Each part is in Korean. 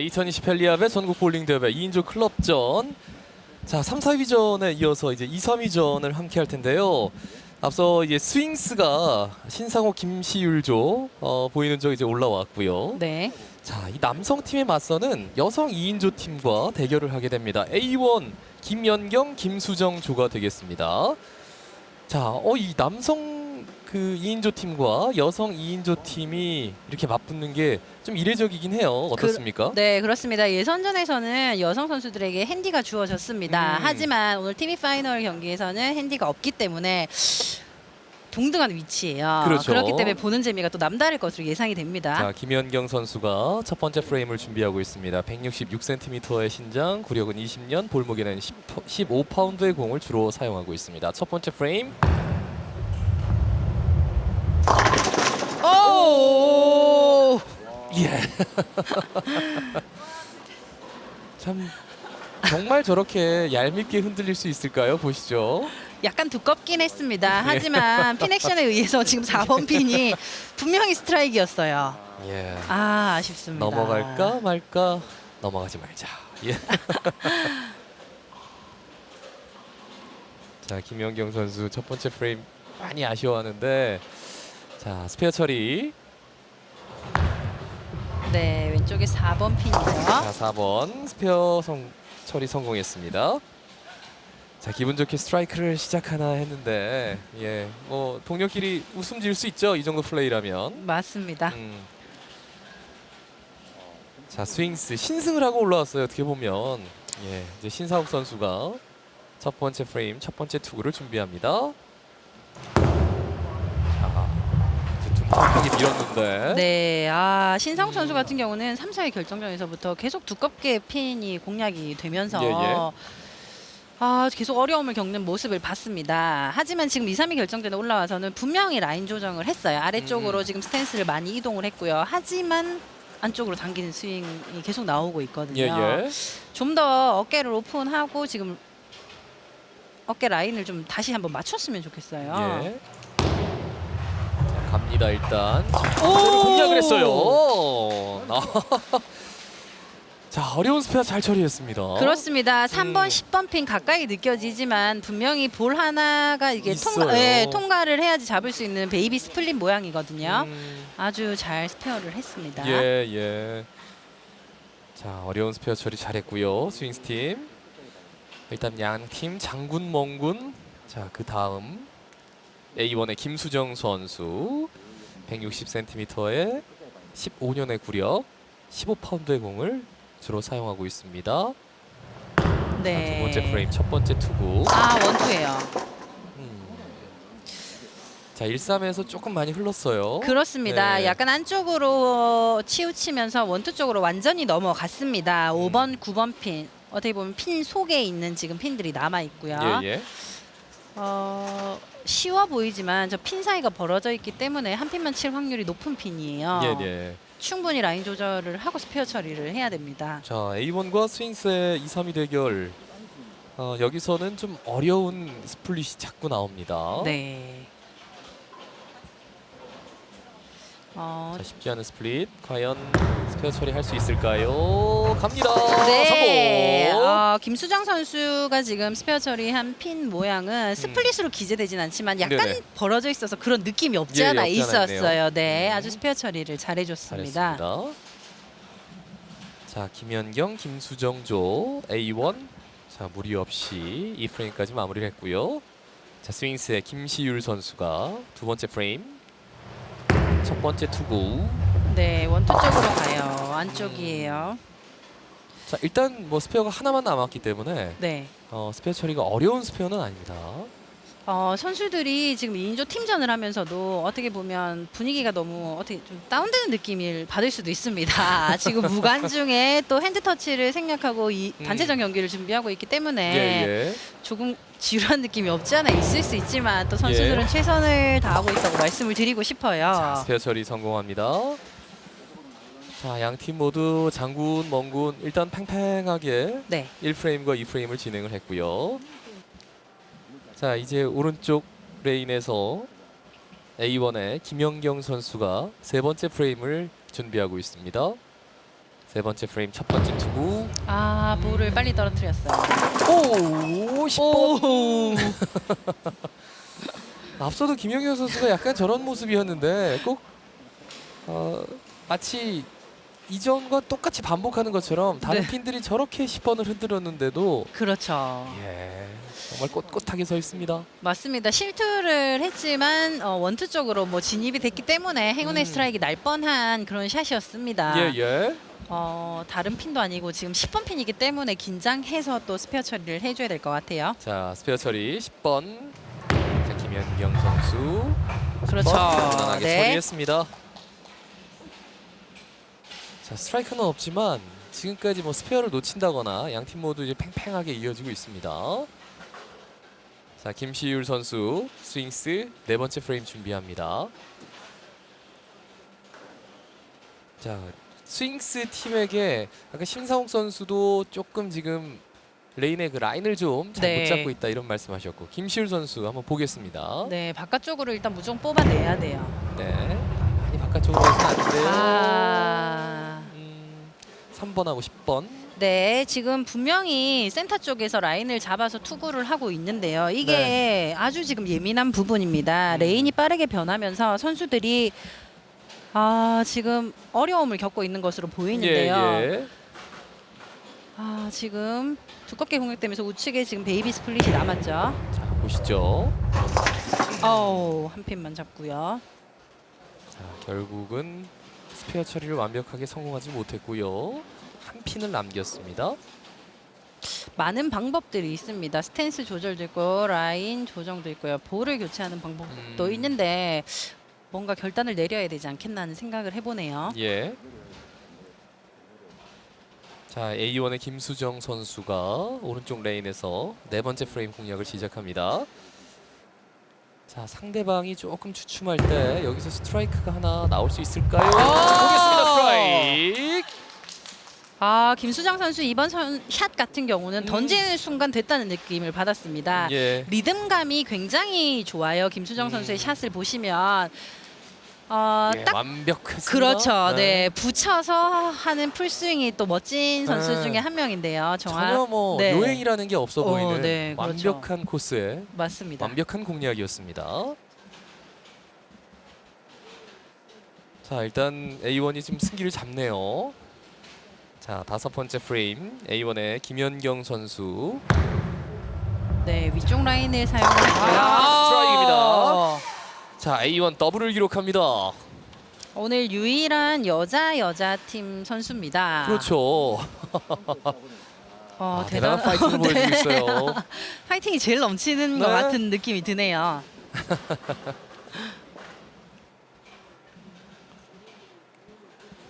2020 펠리압의 전국 볼링 대회 2인조 클럽전. 자, 3, 4위전에 이어서 이제 2, 3위전을 함께 할 텐데요. 앞서 이제 스윙스가 신상호 김시율조 어, 보이는 쪽 이제 올라왔고요. 네. 자, 이 남성 팀에 맞서는 여성 2인조 팀과 대결을 하게 됩니다. A1 김연경, 김수정 조가 되겠습니다. 자, 어 이 남성 그 2인조 팀과 여성 2인조 팀이 이렇게 맞붙는 게 좀 이례적이긴 해요. 어떻습니까? 네, 그렇습니다. 예선전에서는 여성 선수들에게 핸디가 주어졌습니다. 음. 하지만 오늘 TV 파이널 경기에서는 핸디가 없기 때문에 동등한 위치예요. 그렇죠. 렇기 때문에 보는 재미가 또 남다를 것으로 예상이 됩니다. 자, 김연경 선수가 첫 번째 프레임을 준비하고 있습니다. 166cm의 신장, 구력은 20년, 볼무게는 10, 15파운드의 공을 주로 사용하고 있습니다. 첫 번째 프레임. 오! 예. 참 정말 저렇게 얄밉게 흔들릴 수 있을까요? 보시죠. 약간 두껍긴 했습니다. 네. 하지만 핀 액션에 의해서 지금 4번 핀이 분명히 스트라이크였어요. 예. 아, 아쉽습니다. 넘어갈까 말까? 넘어가지 말자. 예. 자, 김연경 선수 첫 번째 프레임 많이 아쉬워하는데 자, 스페어 처리. 네, 왼쪽에 4번 핀이죠. 자, 4번 스페어 성, 처리 성공했습니다. 자, 기분 좋게 스트라이크를 시작하나 했는데 예, 뭐 동료끼리 웃음 지을 수 있죠. 이 정도 플레이라면. 맞습니다. 음. 자, 스윙스 신승을 하고 올라왔어요. 어떻게 보면 예, 이제 신사욱 선수가 첫 번째 프레임, 첫 번째 투구를 준비합니다. 자, 이제 tum팍하게 밀었는데. 네, 아 신상욱 선수 같은 경우는 3, 4위 결정전에서부터 계속 두껍게 핀이 공략이 되면서 예, 예. 아 계속 어려움을 겪는 모습을 봤습니다. 하지만 지금 2, 3위 결정전에 올라와서는 분명히 라인 조정을 했어요. 아래쪽으로 음. 지금 스탠스를 많이 이동을 했고요. 하지만 안쪽으로 당기는 스윙이 계속 나오고 있거든요. 예, 예. 좀 더 어깨를 오픈하고 지금 어깨 라인을 좀 다시 한번 맞췄으면 좋겠어요. 예. 자, 갑니다 일단. 오! 공략을 했어요. 아. 자 어려운 스페어 잘 처리했습니다. 그렇습니다. 3번, 음. 10번 핀 가까이 느껴지지만 분명히 볼 하나가 이게 있어요. 통과, 예, 통과를 해야지 잡을 수 있는 베이비 스플릿 모양이거든요. 음, 아주 잘 스페어를 했습니다. 예 예. 자 어려운 스페어 처리 잘했고요 스윙스 팀. 일단 양 팀 장군 멍군. 자 그 다음 A1의 김수정 선수 160cm의 15년의 구력 15파운드의 공을 주로 사용하고 있습니다. 네. 자, 두 번째 프레임 첫 번째 투구. 아 원투예요. 음. 자 1-3에서 조금 많이 흘렀어요. 그렇습니다. 네. 약간 안쪽으로 치우치면서 원투 쪽으로 완전히 넘어갔습니다. 음. 5번, 9번 핀. 어떻게 보면 핀 속에 있는 지금 핀들이 남아 있고요. 예 예. 어, 쉬워 보이지만 저 핀 사이가 벌어져 있기 때문에 한 핀만 칠 확률이 높은 핀이에요. 예 예. 충분히 라인 조절을 하고 스페어 처리를 해야 됩니다. 자 A1과 스윙스의 2, 3위 대결. 어, 여기서는 좀 어려운 스플릿이 자꾸 나옵니다. 네. 어, 자 쉽지 않은 스플릿. 과연 스페어 처리할 수 있을까요? 갑니다. 네. 성공. 어, 김수정 선수가 지금 스페어 처리한 핀 모양은 스플릿으로 기재되진 않지만 약간 음. 네네. 벌어져 있어서 그런 느낌이 없지 예, 않아 없지 않아 있었어요. 네, 음. 아주 스페어 처리를 잘해줬습니다. 잘했습니다. 자 김연경, 김수정조 A1. 자 무리 없이 이 프레임까지 마무리를 했고요. 자 스윙스의 김시율 선수가 두 번째 프레임. 첫 번째 투구. 네, 원투 쪽으로 가요. 안쪽이에요. 자 일단 뭐 스페어가 하나만 남았기 때문에 네. 어, 스페어 처리가 어려운 스페어는 아닙니다. 어, 선수들이 지금 2인조 팀전을 하면서도 어떻게 보면 분위기가 너무 어떻게 좀 다운되는 느낌을 받을 수도 있습니다. 지금 무관중에 또 핸드 터치를 생략하고 이 음. 단체전 경기를 준비하고 있기 때문에 예, 예. 조금 지루한 느낌이 없지 않아 있을 수 있지만 또 선수들은 예. 최선을 다하고 있다고 말씀을 드리고 싶어요. 처리 성공합니다. 자, 양 팀 모두 장군, 멍군 일단 팽팽하게 네. 1프레임과 2프레임을 진행을 했고요. 자, 이제 오른쪽 레인에서 A1의 김연경 선수가 세 번째 프레임을 준비하고 있습니다. 세 번째 프레임 첫 번째 투구. 아 볼을 빨리 떨어뜨렸어요. 오, 10번. 앞서도 김영현 선수가 약간 저런 모습이었는데 꼭 어, 마치 이전과 똑같이 반복하는 것처럼 다른 네. 핀들이 저렇게 10번을 흔들었는데도 그렇죠. 예, 정말 꼿꼿하게 서 있습니다. 맞습니다. 실투를 했지만 어, 원투 쪽으로 뭐 진입이 됐기 때문에 행운의 음. 스트라이크 날 뻔한 그런 샷이었습니다. 예, 예. 어, 다른 핀도 아니고 지금 10번 핀이기 때문에 긴장해서 또 스페어 처리를 해줘야 될 것 같아요. 자, 스페어 처리 10번. 자, 김현경 선수. 그렇죠. 무난하게 네. 처리했습니다. 자, 스트라이크는 없지만 지금까지 뭐 스페어를 놓친다거나 양 팀 모두 이제 팽팽하게 이어지고 있습니다. 자, 김시율 선수 스윙스 네 번째 프레임 준비합니다. 자, 스윙스 팀에게 아까 심상욱 선수도 조금 지금 레인의 그 라인을 좀 잘못 네. 잡고 있다 이런 말씀하셨고 김시율 선수 한번 보겠습니다. 네, 바깥쪽으로 일단 무조건 뽑아내야 돼요. 네. 많이 바깥쪽으로 해서 안 돼요. 아. 음, 3번하고 10번. 네, 지금 분명히 센터 쪽에서 라인을 잡아서 투구를 하고 있는데요. 이게 네. 아주 지금 예민한 부분입니다. 음. 레인이 빠르게 변하면서 선수들이 아, 지금 어려움을 겪고 있는 것으로 보이는데요. 예, 예. 아, 지금 두껍게 공격되면서 우측에 지금 베이비 스플릿이 남았죠. 자, 보시죠. 어우, 한 핀만 잡고요. 자, 결국은 스페어 처리를 완벽하게 성공하지 못했고요. 한 핀을 남겼습니다. 많은 방법들이 있습니다. 스탠스 조절도 있고 라인 조정도 있고요. 볼을 교체하는 방법도 음. 있는데 뭔가 결단을 내려야 되지 않겠나 하는 생각을 해보네요. 예. 자, A1의 김수정 선수가 오른쪽 레인에서 네 번째 프레임 공략을 시작합니다. 자, 상대방이 조금 주춤할 때 여기서 스트라이크가 하나 나올 수 있을까요? 보겠습니다. 스트라이크. 아 김수장 선수 이번 선, 샷 같은 경우는 음. 던지는 순간 됐다는 느낌을 받았습니다. 예. 리듬감이 굉장히 좋아요. 김수정 음. 선수의 샷을 보시면 어, 예, 딱 완벽했습니다. 그렇죠. 네. 붙여서 하는 풀스윙이 또 멋진 선수 네. 중에 한 명인데요. 정말 전혀 뭐 네. 요행이라는 게 없어 어, 보이는 네, 그렇죠. 완벽한 코스에 맞습니다. 완벽한 공략이었습니다. 자 일단 A1이 지금 승기를 잡네요. 자 다섯 번째 프레임 A1의 김연경 선수. 네 위쪽 라인을 사용했고요. 아, 스트라이크입니다. 자 A1 더블을 기록합니다. 오늘 유일한 여자 여자 팀 선수입니다. 그렇죠. 어, 아, 대단한 파이팅을 네. 보여주고 있어요. 파이팅이 제일 넘치는 것 네. 같은 느낌이 드네요. 그러니까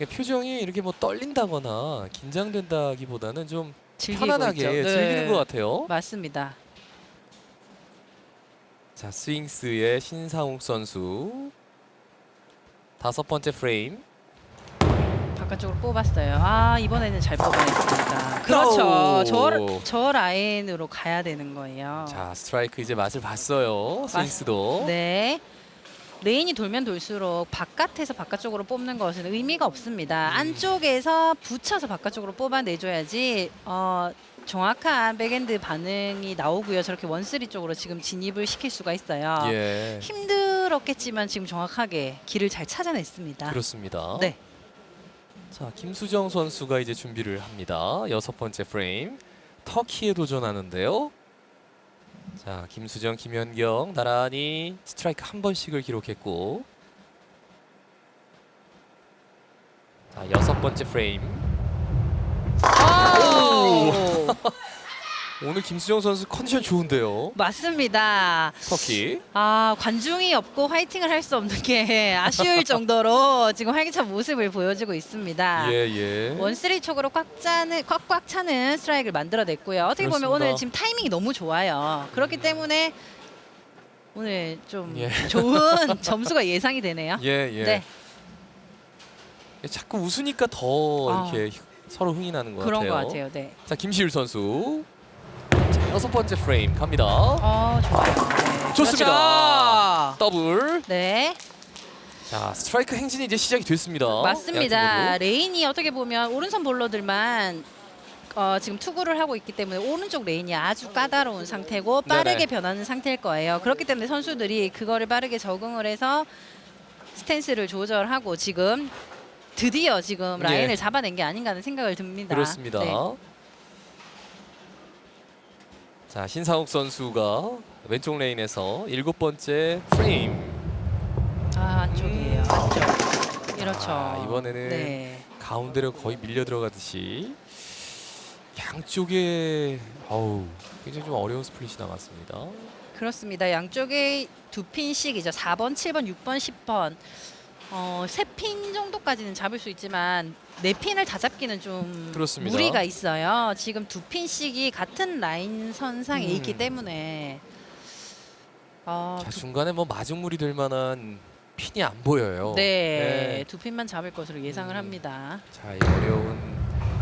표정이 이렇게 뭐 떨린다거나 긴장된다기보다는 좀 즐기고 편안하게 있죠. 네. 즐기는 것 같아요. 맞습니다. 자 스윙스의 신상욱 선수 다섯 번째 프레임 바깥쪽으로 뽑았어요. 아 이번에는 잘 뽑아냈습니다. 그렇죠. 오. 저, 저 라인으로 가야 되는 거예요. 자 스트라이크 이제 맛을 봤어요 스윙스도 네. 레인이 돌면 돌수록 바깥에서 바깥쪽으로 뽑는 것은 의미가 없습니다. 음. 안쪽에서 붙여서 바깥쪽으로 뽑아내줘야지 어, 정확한 백엔드 반응이 나오고요. 저렇게 원쓰리 쪽으로 지금 진입을 시킬 수가 있어요. 예 힘들었겠지만 지금 정확하게 길을 잘 찾아냈습니다. 그렇습니다 네. 자 김수정 선수가 이제 준비를 합니다 여섯 번째 프레임 터키에 도전하는데요 자 김수정 김현경 나란히 스트라이크 한 번씩을 기록했고. 자 여섯 번째 프레임. 오! 오늘 김수정 선수 컨디션 좋은데요 맞습니다. 터키 아 관중이 없고 화이팅을 할 수 없는 게 아쉬울 정도로 지금 활기찬 모습을 보여주고 있습니다. 예 예 원쓰리 쪽으로 꽉 차는 꽉꽉 차는 스트라이크를 만들어냈고요. 어떻게 보면 그렇습니다. 오늘 지금 타이밍이 너무 좋아요. 그렇기 때문에 오늘 좀 예. 좋은 점수가 예상이 되네요. 예 예 네, 자꾸 웃으니까 더 아. 이렇게 서로 흥이 나는 것 그런 같아요. 것 같아요. 네. 자 김시율 선수 자, 여섯 번째 프레임 갑니다. 어 좋아요. 네. 좋습니다. 그렇죠. 더블. 네. 자자 스트라이크 행진이 이제 시작이 됐습니다. 맞습니다. 양팀 레인이 어떻게 보면 오른손 볼러들만 어, 지금 투구를 하고 있기 때문에 오른쪽 레인이 아주 까다로운 상태고 빠르게 네네. 변하는 상태일 거예요. 그렇기 때문에 선수들이 그거를 빠르게 적응을 해서 스탠스를 조절하고 지금 드디어 지금 예. 라인을 잡아낸 게 아닌가 하는 생각을 듭니다. 그렇습니다. 네. 자 신상욱 선수가 왼쪽 레인에서 일곱 번째 프레임. 아 안쪽이에요. 안쪽. 그렇죠. 아, 이번에는 네. 가운데로 거의 밀려 들어가듯이 양쪽에 어우 굉장히 좀 어려운 스플릿이 남았습니다. 그렇습니다. 양쪽에 두 핀씩이죠. 4번, 7번, 6번, 10번. 어, 세핀 정도까지는 잡을 수 있지만 네 핀을 다 잡기는 좀 그렇습니다. 무리가 있어요. 지금 두 핀씩이 같은 라인 선상에 음. 있기 때문에 어, 자 두, 중간에 뭐 마중물이 될 만한 핀이 안 보여요. 네, 두 핀만 잡을 것으로 예상을 음. 합니다. 자, 이 어려운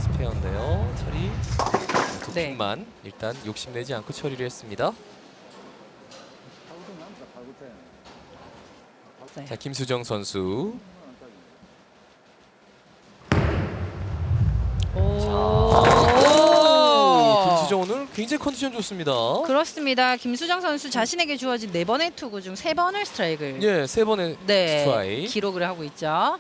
스페어인데요. 처리 두 네. 핀만 일단 욕심내지 않고 처리를 했습니다. 네. 자, 김수정 선수. 오. 김수정 오늘 굉장히 컨디션 좋습니다. 그렇습니다. 김수정 선수 자신에게 주어진 네 번의 투구 중 세 번을 스트라이크를 예, 세 번의 네, 스트라이크. 기록을 하고 있죠. 아,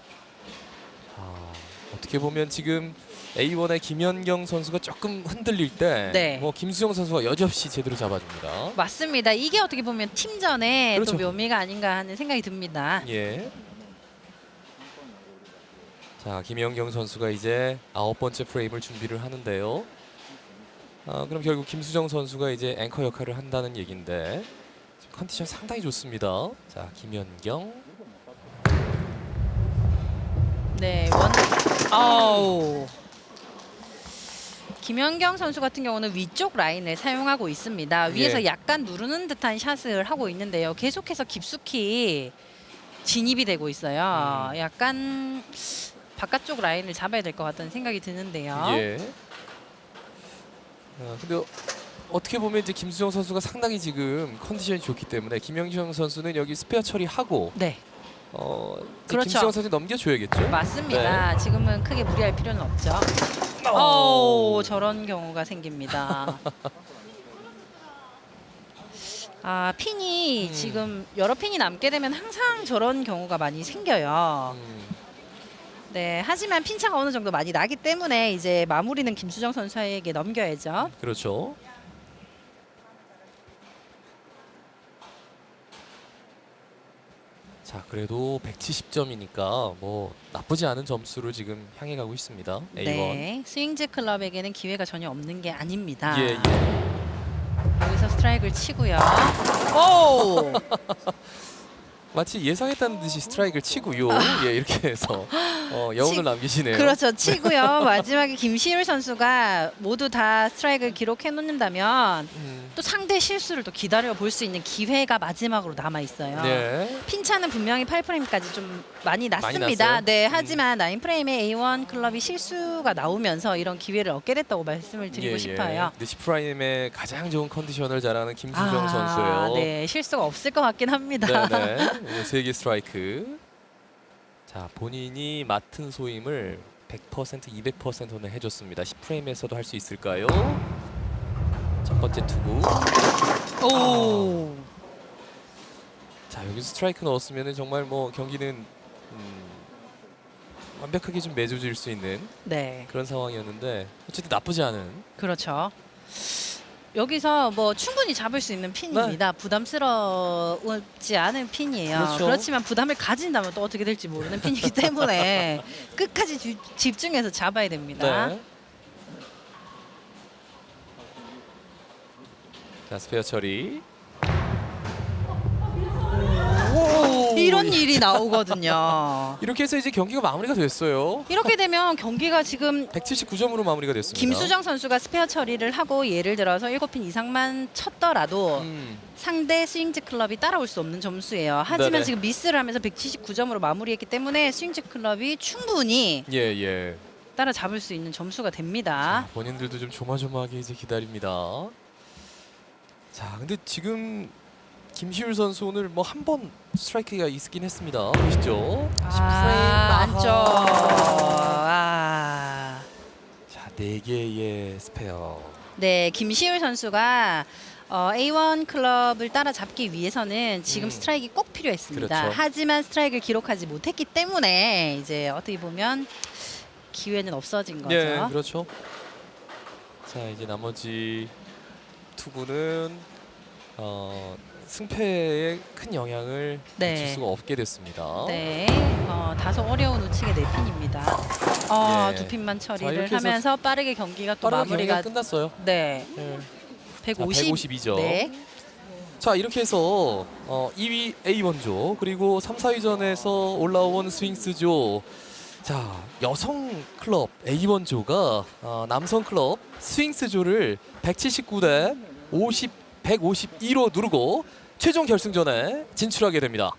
어떻게 보면 지금 A1의 김연경 선수가 조금 흔들릴 때, 네. 뭐 김수정 선수가 여지없이 제대로 잡아줍니다. 맞습니다. 이게 어떻게 보면 팀전에 그렇죠. 또 묘미가 아닌가 하는 생각이 듭니다. 예. 자, 김연경 선수가 이제 아홉 번째 프레임을 준비를 하는데요. 아, 그럼 결국 김수정 선수가 이제 앵커 역할을 한다는 얘긴데 컨디션 상당히 좋습니다. 자, 김연경. 네, 원. 아우. 김연경 선수 같은 경우는 위쪽 라인을 사용하고 있습니다. 위에서 예. 약간 누르는 듯한 샷을 하고 있는데요. 계속해서 깊숙이 진입이 되고 있어요. 음. 약간 바깥쪽 라인을 잡아야 될 것 같다는 생각이 드는데요. 예. 아, 근데 어- 어떻게 보면 이제 김수정 선수가 상당히 지금 컨디션이 좋기 때문에 김연경 선수는 여기 스페어 처리하고 네, 어, 이제 그렇죠. 김수정 선수 넘겨줘야겠죠. 맞습니다. 지금은 크게 무리할 필요는 없죠. 오. 오, 저런 경우가 생깁니다. 아, 핀이 음. 지금 여러 핀이 남게 되면 항상 저런 경우가 많이 생겨요. 음, 네, 하지만 핀차가 어느 정도 많이 나기 때문에 이제 마무리는 김수정 선수에게 넘겨야죠. 그렇죠. 자, 그래도 170점이니까 뭐 나쁘지 않은 점수로 지금 향해 가고 있습니다. A1. 네, 스윙즈 클럽에게는 기회가 전혀 없는 게 아닙니다. 예, 예. 여기서 스트라이크를 치고요. 오! 마치 예상했다는 듯이 스트라이크를 치고요. 예, 이렇게 해서 어, 여운을 치- 남기시네요. 그렇죠. 치고요. 마지막에 김시율 선수가 모두 다 스트라이크를 기록해 놓는다면 음, 또 상대 실수를 또 기다려 볼 수 있는 기회가 마지막으로 남아 있어요. 네. 핀차는 분명히 8프레임까지 좀 많이 많이 났습니다. 났어요? 네, 음. 하지만 9프레임에 A1 클럽이 실수가 나오면서 이런 기회를 얻게 됐다고 말씀을 드리고 예, 예. 싶어요. 근데 10프라임의 가장 좋은 컨디션을 잘하는 김수정 아, 선수예요. 네, 실수가 없을 것 같긴 합니다. 네네. 세개 스트라이크. 자 본인이 맡은 소임을 100% 200%는 해줬습니다. 10프레임에서도 할 수 있을까요? 첫 번째 투구. 오. 자 여기서 스트라이크 넣었으면 정말 뭐 경기는 음, 완벽하게 좀 매조질 수 있는 네, 그런 상황이었는데 어쨌든 나쁘지 않은. 그렇죠. 여기서 뭐 충분히 잡을 수 있는 핀입니다. 부담스럽지 않은 핀이에요. 네. 그렇죠. 그렇지만 부담을 가진다면 또 어떻게 될지 모르는 핀이기 때문에 끝까지 주- 집중해서 잡아야 됩니다. 네. 자 스페어 처리. 이런 일이 나오거든요. 이렇게 해서 이제 경기가 마무리가 됐어요. 이렇게 되면 경기가 지금 179점으로 마무리가 됐습니다. 김수정 선수가 스페어 처리를 하고 예를 들어서 7핀 이상만 쳤더라도 음, 상대 스윙즈 클럽이 따라올 수 없는 점수예요. 하지만 네네. 지금 미스를 하면서 179점으로 마무리했기 때문에 스윙즈 클럽이 충분히 예, 예. 따라잡을 수 있는 점수가 됩니다. 자, 본인들도 좀 조마조마하게 이제 기다립니다. 자, 근데 지금 김시율 선수 오늘 뭐 한 번 스트라이크가 있긴 했습니다. 보시죠. 아, 프레임. 안쪽. 아하. 아. 자, 네 개의 스페어. 네, 김시울 선수가 어, A1 클럽을 따라잡기 위해서는 지금 음. 스트라이크 꼭 필요했습니다. 그렇죠. 하지만 스트라이크를 기록하지 못했기 때문에 이제 어떻게 보면 기회는 없어진 거죠. 네, 그렇죠. 자, 이제 나머지 투구는 어, 승패에 큰 영향을 네. 미칠 수가 없게 됐습니다. 네, 어, 다소 어려운 우측의 네 핀입니다. 어, 예. 두 핀만 자, 처리를 이렇게 해서 하면서 빠르게 경기가 또 빠르게 경기가 마무리가 끝났어요. 네, 네. 150. 152죠. 네, 자 이렇게 해서 어, 2위 A1조 그리고 3, 4위전에서 올라온 스윙스조 자 여성 클럽 A1조가 어, 남성 클럽 스윙스조를 179대 50, 152로 누르고 최종 결승전에 진출하게 됩니다.